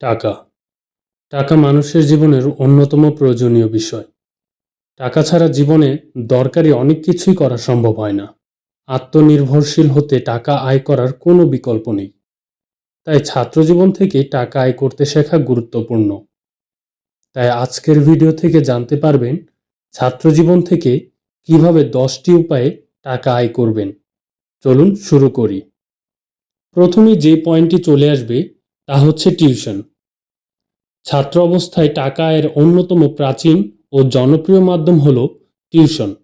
টাকা। টাকা মানুষের জীবনের অন্যতম প্রয়োজনীয় বিষয়। টাকা ছাড়া জীবনে দরকারি অনেক কিছুই করা সম্ভব হয় না। আত্মনির্ভরশীল হতে টাকা আয় করার কোনো বিকল্প নেই। তাই ছাত্রজীবন থেকে টাকা আয় করতে শেখা গুরুত্বপূর্ণ। তাই আজকের ভিডিও থেকে জানতে পারবেন ছাত্রজীবন থেকে কীভাবে দশটি উপায়ে টাকা আয় করবেন। চলুন শুরু করি। প্রথমে যে পয়েন্টটি চলে আসবে তা হচ্ছে টিউশন। ছাত্র অবস্থায় টাকা এর অন্যতম প্রাচীন ও জনপ্রিয় মাধ্যম হল টিউশন।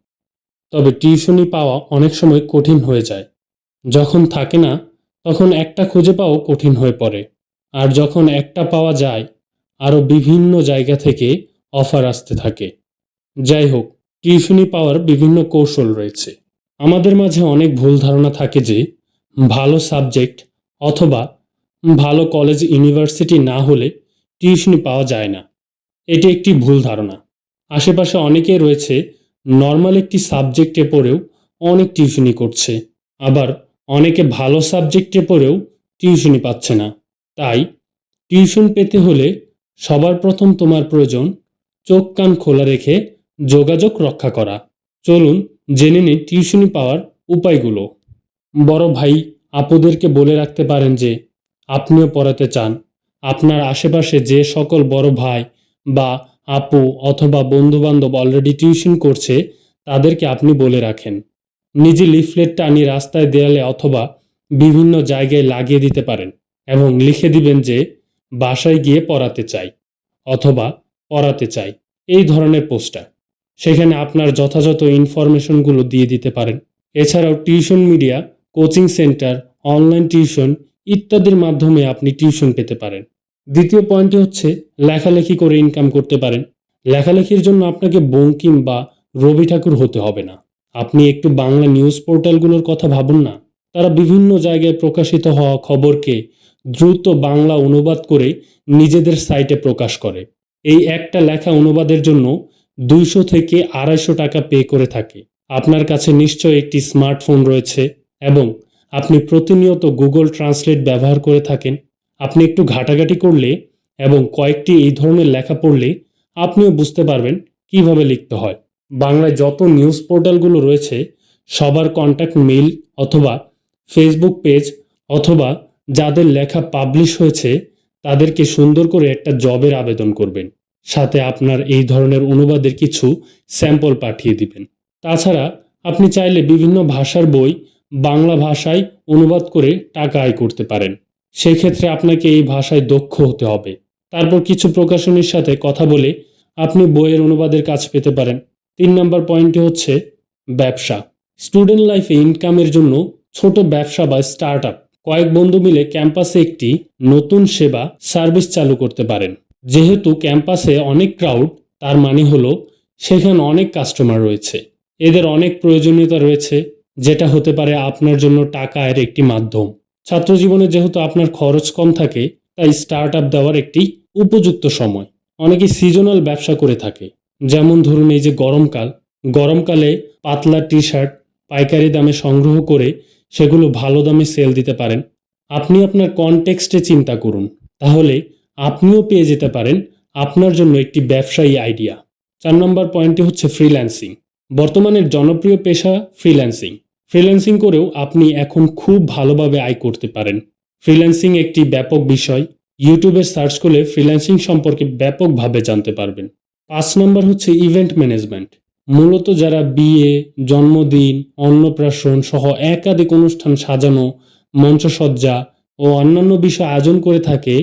তবে টিউশনি পাওয়া অনেক সময় কঠিন হয়ে যায়। যখন থাকে না, তখন একটা খুঁজে পাওয়া কঠিন হয়ে পড়ে। আর যখন একটা পাওয়া যায়, আরও বিভিন্ন জায়গা থেকে অফার আসতে থাকে। যাই হোক টিউশনি পাওয়ার বিভিন্ন কৌশল রয়েছে। আমাদের মাঝে অনেক ভুল ধারণা থাকে যে, ভালো সাবজেক্ট অথবা ভালো কলেজ ইউনিভার্সিটি না হলে টিউশনি পাওয়া যায় না। এটি একটি ভুল ধারণা। আশেপাশে অনেকে রয়েছে, নর্মাল একটি সাবজেক্টে পড়েও অনেক টিউশনি করছে। আবার অনেকে ভালো সাবজেক্টে পড়েও টিউশনি পাচ্ছে না। তাই টিউশন পেতে হলে সবার প্রথম তোমার প্রয়োজন চোখ কান খোলা রেখে যোগাযোগ রক্ষা করা। চলুন জেনে নিন টিউশনি পাওয়ার উপায়গুলো। বড় ভাই, আপুদেরকে বলে রাখতে পারেন যে, আপনিও পড়াতে চান। আপনার আশেপাশে যে সকল বড় ভাই বা আপু অথবা বন্ধুবান্ধব অলরেডি টিউশন করছে, তাদেরকে আপনি বলে রাখেন। নিজে লিফলেট টানি রাস্তায় দেয়ালে অথবা বিভিন্ন জায়গায় লাগিয়ে দিতে পারেন এবং লিখে দিবেন যে, বাসায় গিয়ে পড়াতে চাই অথবা পড়াতে চাই এই ধরনের পোস্টার সেখানে আপনার যথাযথ ইনফরমেশনগুলো দিয়ে দিতে পারেন। এছাড়াও tuition media coaching centre online tuition ইত্যাদির মাধ্যমে আপনি টিউশন পেতে পারেন। দ্বিতীয় পয়েন্টটি হচ্ছে লেখালেখি করে ইনকাম করতে পারেন। লেখালেখির জন্য আপনাকে বঙ্কিম বা রবি ঠাকুর হতে হবে না। আপনি একটু বাংলা নিউজ পোর্টালগুলোর কথা ভাবুন না। তারা বিভিন্ন জায়গায় প্রকাশিত হওয়া খবরকে দ্রুত বাংলা অনুবাদ করে নিজেদের সাইটে প্রকাশ করে। এই একটা লেখা অনুবাদের জন্য দুইশো থেকে আড়াইশো টাকা পে করে থাকে। আপনার কাছে নিশ্চয় একটি স্মার্টফোন রয়েছে এবং আপনি প্রতিনিয়ত গুগল ট্রান্সলেট ব্যবহার করে থাকেন। আপনি একটু ঘাটাঘাটি করলে এবং কয়েকটি এই ধরনের লেখা পড়লে আপনিও বুঝতে পারবেন কীভাবে লিখতে হয়। বাংলায় যত নিউজ পোর্টালগুলো রয়েছে, সবার কন্ট্যাক্ট মেইল অথবা ফেসবুক পেজ অথবা যাদের লেখা পাবলিশ হয়েছে, তাদেরকে সুন্দর করে একটা জবের আবেদন করবেন। সাথে আপনার এই ধরনের অনুবাদের কিছু স্যাম্পল পাঠিয়ে দিবেন। তাছাড়া আপনি চাইলে বিভিন্ন ভাষার বই বাংলা ভাষায় অনুবাদ করে টাকা আয় করতে পারেন। সেই ক্ষেত্রে আপনাকে এই ভাষায় দক্ষ হতে হবে। তারপর কিছু প্রকাশনীর সাথে কথা বলে আপনি বইয়ের অনুবাদের কাজ পেতে পারেন। তিন নম্বর পয়েন্টটি হচ্ছে ব্যবসা। স্টুডেন্ট লাইফে ইনকামের জন্য ছোট ব্যবসা বা স্টার্ট কয়েক বন্ধু মিলে ক্যাম্পাসে একটি নতুন সেবা, সার্ভিস চালু করতে পারেন। যেহেতু ক্যাম্পাসে অনেক ক্রাউড, তার মানে হলো সেখানে অনেক কাস্টমার রয়েছে। এদের অনেক প্রয়োজনীয়তা রয়েছে, যেটা হতে পারে আপনার জন্য টাকা আয়ের একটি মাধ্যম। ছাত্র জীবনে যেহেতু আপনার খরচ কম থাকে, তাই স্টার্ট আপ দেওয়ার একটি উপযুক্ত সময়। অনেকে সিজনাল ব্যবসা করে থাকে। যেমন ধরুন এই যে গরমকাল। গরমকালে পাতলা টি শার্ট পাইকারি দামে সংগ্রহ করে সেগুলো ভালো দামে সেল দিতে পারেন। আপনি আপনার কনটেক্সটে চিন্তা করুন। তাহলে আপনিও পেয়ে যেতে পারেন আপনার জন্য একটি ব্যবসায়ী আইডিয়া চার নম্বর পয়েন্টটি হচ্ছে ফ্রিল্যান্সিং বর্তমানের জনপ্রিয় পেশা ফ্রিল্যান্সিং ফ্রিল্যান্সিং করেও আপনি এখন খুব ভালোভাবে আয় করতে পারেন। ফ্রিল্যান্সিং একটি ব্যাপক বিষয়। ইউটিউবে সার্চ করলে ফ্রিল্যান্সিং সম্পর্কে ব্যাপকভাবে জানতে পারবেন। পাঁচ নম্বর হচ্ছে ইভেন্ট ম্যানেজমেন্ট মূলত যারা বিয়ে, জন্মদিন, অন্নপ্রাশন সহ একাধিক অনুষ্ঠান সাজানো, মঞ্চসজ্জা ও অন্যান্য বিষয় আয়োজন করে থাকে,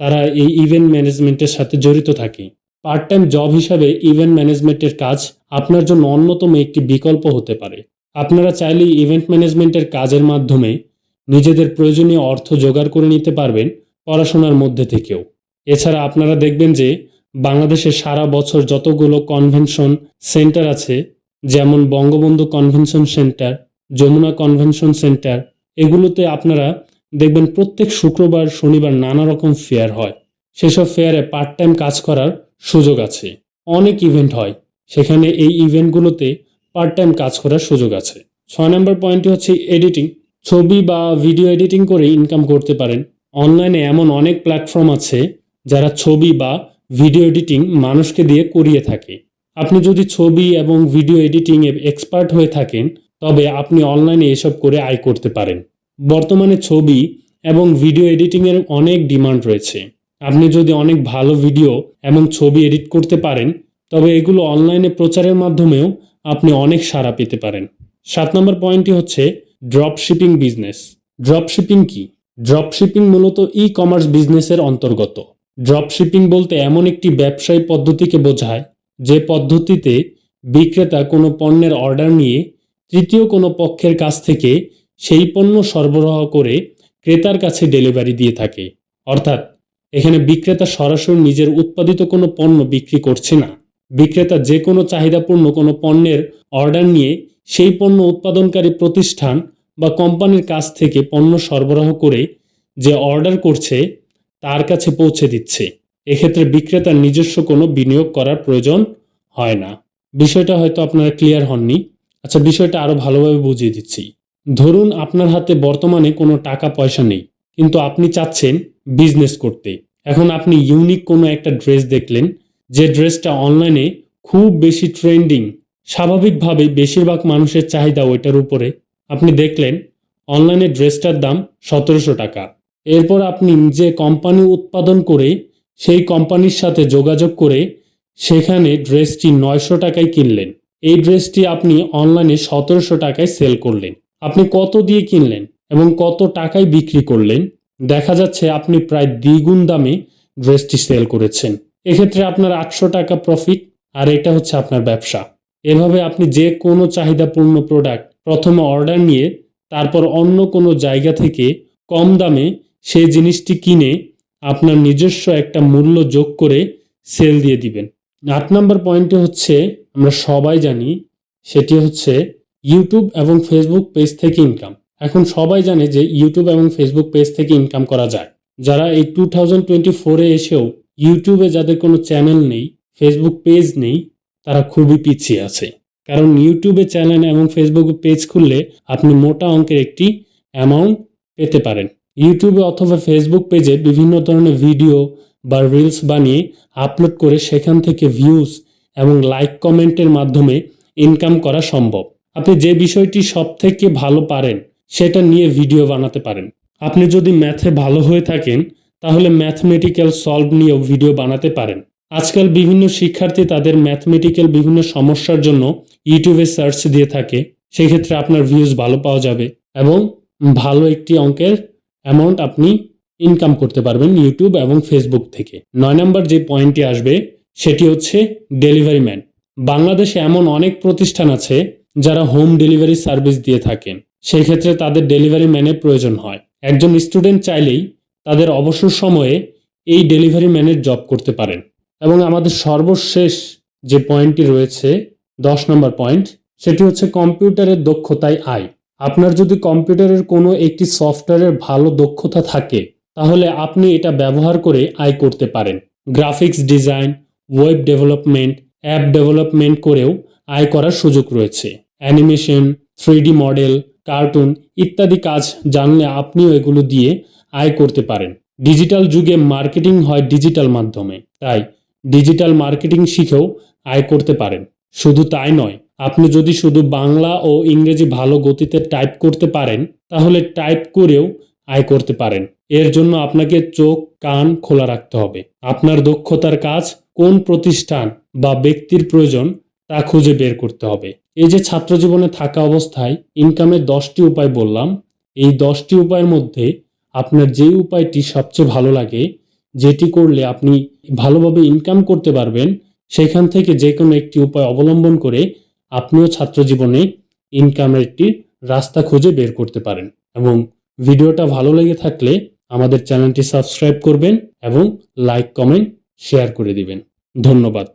তারা এই ইভেন্ট ম্যানেজমেন্টের সাথে জড়িত থাকে। পার্ট টাইম জব হিসাবে ইভেন্ট ম্যানেজমেন্টের কাজ আপনার জন্য অন্যতম একটি বিকল্প হতে পারে। আপনারা চাইলে ইভেন্ট ম্যানেজমেন্টের কাজের মাধ্যমে নিজেদের প্রয়োজনীয় অর্থ জোগাড় করে নিতে পারবেন পড়াশোনার মধ্যে থেকেও। এছাড়া আপনারা দেখবেন যে বাংলাদেশে সারা বছর যতগুলো কনভেনশন সেন্টার আছে, যেমন Bangabandhu convention centre Jamuna convention centre এগুলোতে আপনারা দেখবেন প্রত্যেক শুক্রবার, শনিবার নানা রকম ফেয়ার হয়। সেসব ফেয়ারে পার্ট টাইম কাজ করার সুযোগ আছে। অনেক ইভেন্ট হয়। সেখানে এই ইভেন্টগুলোতে পার্ট টাইম কাজ করার সুযোগ আছে। ছয় নম্বর পয়েন্টটি হচ্ছে এডিটিং ছবি বা ভিডিও এডিটিং করে ইনকাম করতে পারেন। অনলাইনে এমন অনেক প্ল্যাটফর্ম আছে যারা ছবি বা ভিডিও এডিটিং মানুষকে দিয়ে করিয়ে থাকে। আপনি যদি ছবি এবং ভিডিও এডিটিং এ এক্সপার্ট হয়ে থাকেন, তবে আপনি অনলাইনে এসব করে আয় করতে পারেন। বর্তমানে ছবি এবং ভিডিও এডিটিংয়ের অনেক ডিমান্ড রয়েছে। আপনি যদি অনেক ভালো ভিডিও এবং ছবি এডিট করতে পারেন, তবে এগুলো অনলাইনে প্রচারের মাধ্যমেও আপনি অনেক সাড়া পেতে পারেন। সাত নম্বর পয়েন্টটি হচ্ছে drop shipping business drop shipping কি? ড্রপ শিপিং মূলত ই কমার্স বিজনেসের অন্তর্গত। ড্রপ শিপিং বলতে এমন একটি ব্যবসায়ী পদ্ধতিকে বোঝায়, যে পদ্ধতিতে বিক্রেতা কোনো পণ্যের অর্ডার নিয়ে তৃতীয় কোনো পক্ষের কাছ থেকে সেই পণ্য সরবরাহ করে ক্রেতার কাছে ডেলিভারি দিয়ে থাকে। অর্থাৎ, এখানে বিক্রেতা সরাসরি নিজের উৎপাদিত কোনো পণ্য বিক্রি করছে না। বিক্রেতা যে কোনো চাহিদাপূর্ণ কোনো পণ্যের অর্ডার নিয়ে সেই পণ্য উৎপাদনকারী প্রতিষ্ঠান বা কোম্পানির কাছ থেকে পণ্য সরবরাহ করে যে অর্ডার করছে, তার কাছে পৌঁছে দিচ্ছে। এক্ষেত্রে বিক্রেতার নিজস্ব কোনো বিনিয়োগ করার প্রয়োজন হয় না। বিষয়টা হয়তো আপনারা ক্লিয়ার হননি। আচ্ছা বিষয়টা আরও ভালোভাবে বুঝিয়ে দিচ্ছি। ধরুন আপনার হাতে বর্তমানে কোনো টাকা পয়সা নেই, কিন্তু আপনি চাচ্ছেন বিজনেস করতে। এখন আপনি ইউনিক কোনো একটা ড্রেস দেখলেন যে ড্রেসটা অনলাইনে খুব বেশি ট্রেন্ডিং স্বাভাবিকভাবে বেশিরভাগ মানুষের চাহিদা ওইটার উপরে। আপনি দেখলেন অনলাইনে ড্রেসটার দাম সতেরোশো টাকা। এরপর আপনি যে কোম্পানি উৎপাদন করে, সেই কোম্পানির সাথে যোগাযোগ করে, সেখানে ড্রেসটি নয়শো টাকায় কিনলেন। এই ড্রেসটি আপনি অনলাইনে সতেরোশো টাকায় সেল করলেন। আপনি কত দিয়ে কিনলেন এবং কত টাকায় বিক্রি করলেন? দেখা যাচ্ছে আপনি প্রায় দ্বিগুণ দামে ড্রেসটি সেল করেছেন। এক্ষেত্রে আপনার আটশো টাকা প্রফিট আর এটা হচ্ছে আপনার ব্যবসা। এভাবে আপনি যে কোনো চাহিদাপূর্ণ প্রোডাক্ট প্রথমে অর্ডার নিয়ে তারপর অন্য কোনো জায়গা থেকে কম দামে সেই জিনিসটি কিনে আপনার নিজস্ব একটা মূল্য যোগ করে সেল দিয়ে দিবেন। আট নম্বর পয়েন্টে হচ্ছে, আমরা সবাই জানি, সেটি হচ্ছে ইউটিউব এবং ফেসবুক পেজ থেকে ইনকাম এখন সবাই জানে যে ইউটিউব এবং ফেসবুক পেজ থেকে ইনকাম করা যায়। যারা এই টু থাউজেন্ড টোয়েন্টি ফোরে এসেও ইউটিউবে যাদের কোনো চ্যানেল নেই ফেসবুক পেজ নেই, তারা খুবই পিছিয়ে আছে। কারণ ইউটিউবে চ্যানেল এবং ফেসবুক পেজ খুললে আপনি মোটা অঙ্কের একটি অ্যামাউন্ট পেতে পারেন। ইউটিউবে অথবা ফেসবুক পেজে বিভিন্ন ধরনের ভিডিও বা রিলস বানিয়ে আপলোড করে সেখান থেকে ভিউজ এবং লাইক কমেন্টের মাধ্যমে ইনকাম করা সম্ভব। আপনি যে বিষয়টি সব থেকে ভালো পারেন, সেটা নিয়ে ভিডিও বানাতে পারেন। আপনি যদি ম্যাথে ভালো হয়ে থাকেন তাহলে ম্যাথমেটিক্যাল সলভ নিয়েও ভিডিও বানাতে পারেন। আজকাল বিভিন্ন শিক্ষার্থী তাদের ম্যাথমেটিক্যাল বিভিন্ন সমস্যার জন্য ইউটিউবে সার্চ দিয়ে থাকে, সেক্ষেত্রে আপনার ভিউজ ভালো পাওয়া যাবে এবং ভালো একটি অঙ্কের অ্যামাউন্ট আপনি ইনকাম করতে পারবেন ইউটিউব এবং ফেসবুক থেকে। নয় নম্বর যে পয়েন্টটি আসবে, সেটি হচ্ছে ডেলিভারি ম্যান বাংলাদেশে এমন অনেক প্রতিষ্ঠান আছে যারা হোম ডেলিভারি সার্ভিস দিয়ে থাকেন সেই ক্ষেত্রে তাদের ডেলিভারি ম্যানের প্রয়োজন হয়। একজন স্টুডেন্ট চাইলেই তাদের অবসর সময়ে এই ডেলিভারি ম্যানের জব করতে পারেন। এবং আমাদের সর্বশেষ যে পয়েন্টটি রয়েছে, দশ নম্বর পয়েন্ট, সেটি হচ্ছে কম্পিউটারের দক্ষতায় আয়। আপনার যদি কম্পিউটারের কোনো একটি সফটওয়্যারের ভালো দক্ষতা থাকে, তাহলে আপনি এটা ব্যবহার করে আয় করতে পারেন। Graphics design, web development, app development করেও আয় করার সুযোগ রয়েছে। অ্যানিমেশন থ্রি মডেল, কার্টুন ইত্যাদি কাজ জানলে আপনিও এগুলো দিয়ে আয় করতে পারেন। ডিজিটাল যুগে মার্কেটিং হয় ডিজিটাল মাধ্যমে, তাই ডিজিটাল মার্কেটিং শিখেও আয় করতে পারেন। শুধু তাই নয়, আপনি যদি শুধু বাংলা ও ইংরেজি ভালো গতিতে টাইপ করতে পারেন, তাহলে টাইপ করেও আয় করতে পারেন। এর জন্য আপনাকে চোখ, কান খোলা রাখতে হবে। আপনার দক্ষতার কাজ কোন প্রতিষ্ঠান বা ব্যক্তির প্রয়োজন তা খুঁজে বের করতে হবে। এই যে ছাত্র জীবনে থাকা অবস্থায় ইনকামের দশটি উপায় বললাম, এই দশটি উপায়ের মধ্যে আপনার যেই উপায়টি সবচেয়ে ভালো লাগে, যেটি করলে আপনি ভালোভাবে ইনকাম করতে পারবেন, সেখান থেকে যে কোনো একটি উপায় অবলম্বন করে আপনিও ছাত্র জীবনে ইনকামের একটি রাস্তা খুঁজে বের করতে পারেন। এবং ভিডিওটা ভালো লেগে থাকলে আমাদের চ্যানেলটি সাবস্ক্রাইব করবেন এবং লাইক কমেন্ট শেয়ার করে দিবেন। ধন্যবাদ।